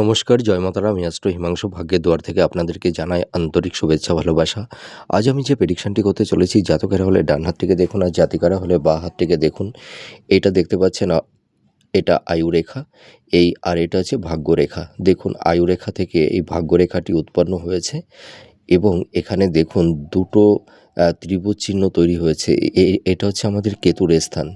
নমস্কার, জয় মাতারা আমি অ্যাস্ট্রো হিমাংশু ভাগ্যের দুয়ার থেকে আপনাদেরকে জানাই আন্তরিক শুভেচ্ছা, ভালোবাসা। আজ আমি যে প্রেডিকশনটি করতে চলেছি, জাতকেরা হলে ডান হাত থেকে দেখুন আর জাতিকারা হলে বা হাত থেকে দেখুন। এটা দেখতে পাচ্ছেন এটা আয়ুরেখা এই আর এটা হচ্ছে ভাগ্যরেখা দেখুন আয়ুরেখা থেকে এই ভাগ্যরেখাটি উৎপন্ন হয়েছে এবং এখানে দেখুন, দুটো ত্রিভুজ চিহ্ন তৈরি হয়েছে। এটা হচ্ছে আমাদের কেতুর স্থান।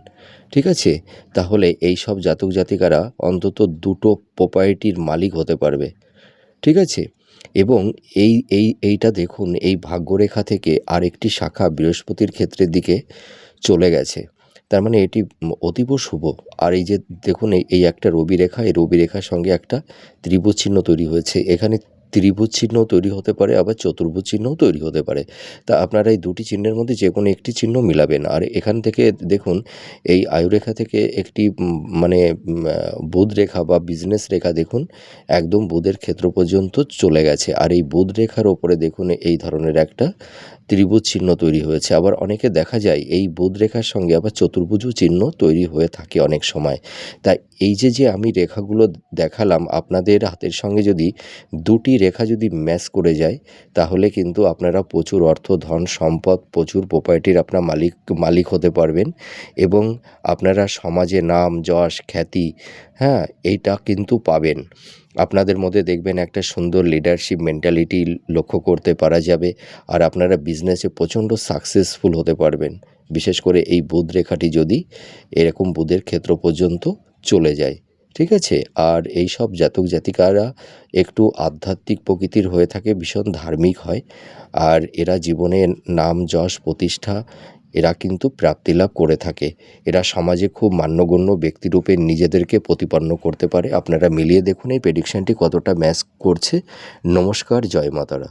ঠিক আছে? তাহলে এই সব জাতক জাতিকারা অন্তত দুটো প্রপার্টির মালিক হতে পারবে। ঠিক আছে? এবং এই এই, এইটা দেখুন, এই ভাগ্যরেখা থেকে আরেকটি শাখা বৃহস্পতির ক্ষেত্রের দিকে চলে গেছে। তার মানে এটি অতীব শুভ। আর এই যে দেখুন, এই এই একটা রবি রেখা এই রবি রেখার সঙ্গে একটা ত্রিভুজ চিহ্ন তৈরি হয়েছে। এখানে ত্রিভুজ চিহ্ন তৈরি হতে পারে, আবার চতুর্ভুজ চিহ্নও তৈরি হতে পারে। তা আপনারা এই দুটি চিহ্নের মধ্যে যে কোনো একটি চিহ্ন মিলাবেন। আর এখান থেকে দেখুন, এই আয়ুরেখা থেকে একটি মানে বুধ রেখা বা বিজনেস রেখা দেখুন, একদম বুধের ক্ষেত্র পর্যন্ত চলে গেছে। আর এই বুধ রেখার ওপরে দেখুন, এই ধরনের একটা ত্রিভুজ চিহ্ন তৈরি হয়েছে। আবার অনেকে দেখা যায়, এই বুধ রেখার সঙ্গে আবার চতুর্ভুজও চিহ্ন তৈরি হয়ে থাকে অনেক সময়। তাই এই যে যে আমি রেখাগুলো দেখালাম, আপনাদের হাতের সঙ্গে যদি দুটি রেখা যদি ম্যাচ করে যায়, তাহলে কিন্তু আপনারা প্রচুর অর্থ, ধন, সম্পদ, প্রচুর প্রপার্টির আপনার মালিক মালিক হতে পারবেন এবং আপনারা সমাজে নাম, যশ, খ্যাতি হ্যাঁ এইটা কিন্তু পাবেন। আপনাদের মধ্যে দেখবেন একটা সুন্দর লিডারশিপ মেন্টালিটি লক্ষ্য করতে পারা যাবে আর আপনারা বিজনেসে প্রচণ্ড সাকসেসফুল হতে পারবেন। বিশেষ করে এই বুধ রেখাটি যদি এরকম বুধের ক্ষেত্র পর্যন্ত চলে যায়। ঠিক আছে? আর এই সব জাতক জাতিকারা একটু আধ্যাত্মিক প্রকৃতির হয়ে থাকে, ভীষণ ধার্মিক হয়। আর এরা জীবনে নাম, যশ, প্রতিষ্ঠা, এরা কিন্তু প্রাপ্তিলাভ করে থাকে। এরা সমাজে খুব মান্যগণ্য ব্যক্তিরূপে নিজেদেরকে প্রতিপন্ন করতে পারে। আপনারা মিলিয়ে দেখুন এই প্রেডিকশনটি কতটা ম্যাচ করছে। নমস্কার, জয় মাতারা।